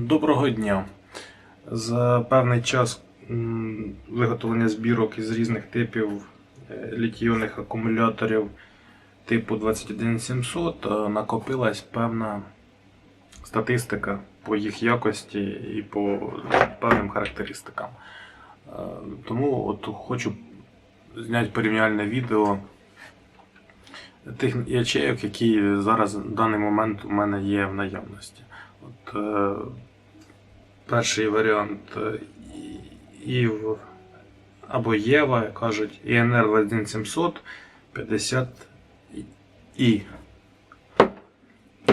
Доброго дня. За певний час виготовлення збірок із різних типів е, літійних акумуляторів типу 21700 е, накопилась певна статистика по їх якості і по певним характеристикам. Е, Тому от хочу зняти порівняльне відео тих ячеїв, які зараз в даний момент у мене є в наявності. Е, перший варіант е, ІВ або Єва, кажуть, ІНР 11700 50 І.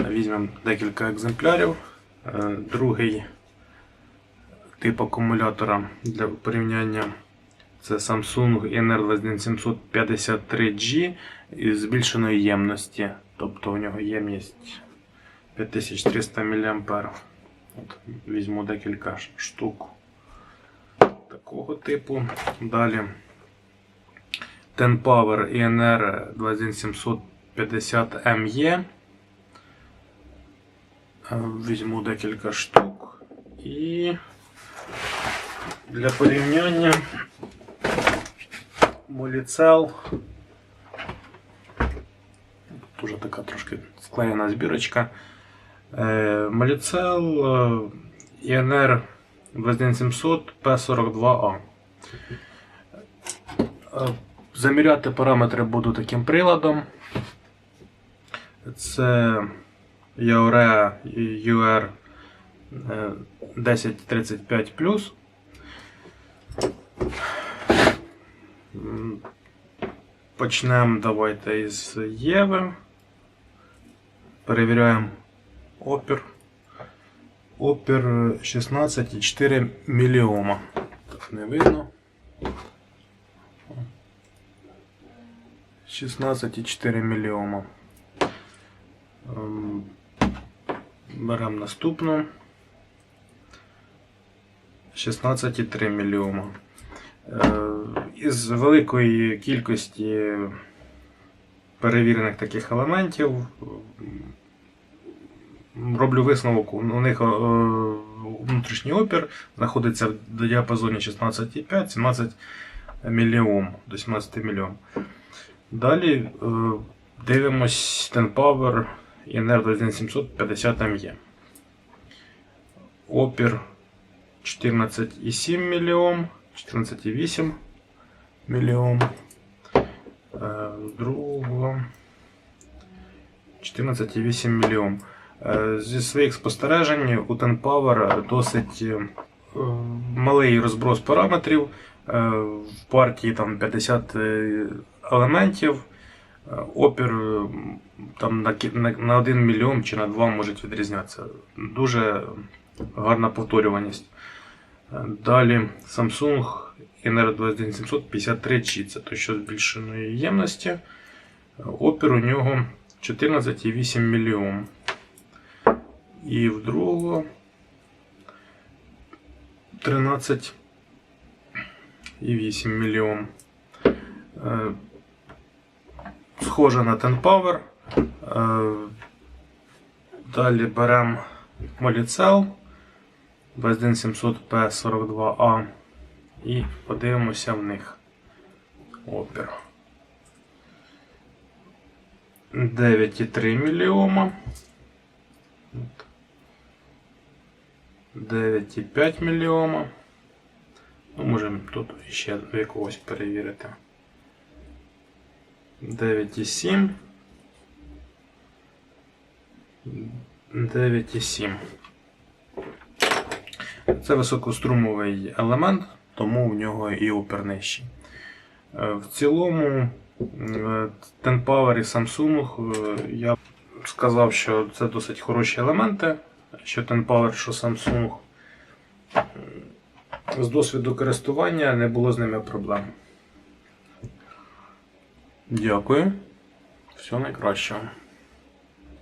Візьмемо декілька екземплярів. Е, Другий тип акумулятора для порівняння це Samsung NR 11753G із збільшеної ємності. Тобто у нього ємність 5300 мА. От, візьму декілька ш- штук такого типу. Далі TenPower INR 21750ME. Е, Візьму декілька штук. І для порівняння Molicel. Тут уже така трошки склеєна збірочка. Е, е, 21700 P42A. Е, Заміряти параметри буду таким приладом. Це Yaorea UR е, 1035 Почнемо давайте із Єви. Перевіряємо опір. Опір 16,4 міліома. Так не видно. 16,4 міліома. Ем, Беремо наступну. 16,3 міліома. Е, Із великої кількості перевірених таких елементів роблю висновок, у них е, внутрішній опір знаходиться в діапазоні 16,5-17 мільйом до 17 мільйом. Далі е, дивимось TenPower INR 11750 ME. Опір 14,7 мільйом, 14,8 мільйом. Е, Другого 14,8 мільйом. Е, Зі своїх спостережень у TenPower досить е, малий розброс параметрів. Е, В партії там 50 е, елементів. Опір там на, на, на 1 мільйон чи на 2 може відрізнятися. Дуже гарна повторюваність. Далі Samsung NR 21753G, це той, що збільшеної ємності. Опір у нього 14,8 мільйон. І в другого 13,8 мільйон. Е, Схоже на TenPower. Е, Далі беремо Molicel 21700P42A і подивимося в них опір. 9,3 мільйома. От. 9,5 мільйома. Ну, можемо тут ще якогось перевірити. 9,7. 9,7. Це високострумовий елемент, тому в нього і нижчий. Е, В цілому е, TenPower і Samsung е, я сказав, що це досить хороші елементи, що TenPower, що Samsung. З досвіду користування не було з ними проблем. Дякую. Всього найкращого.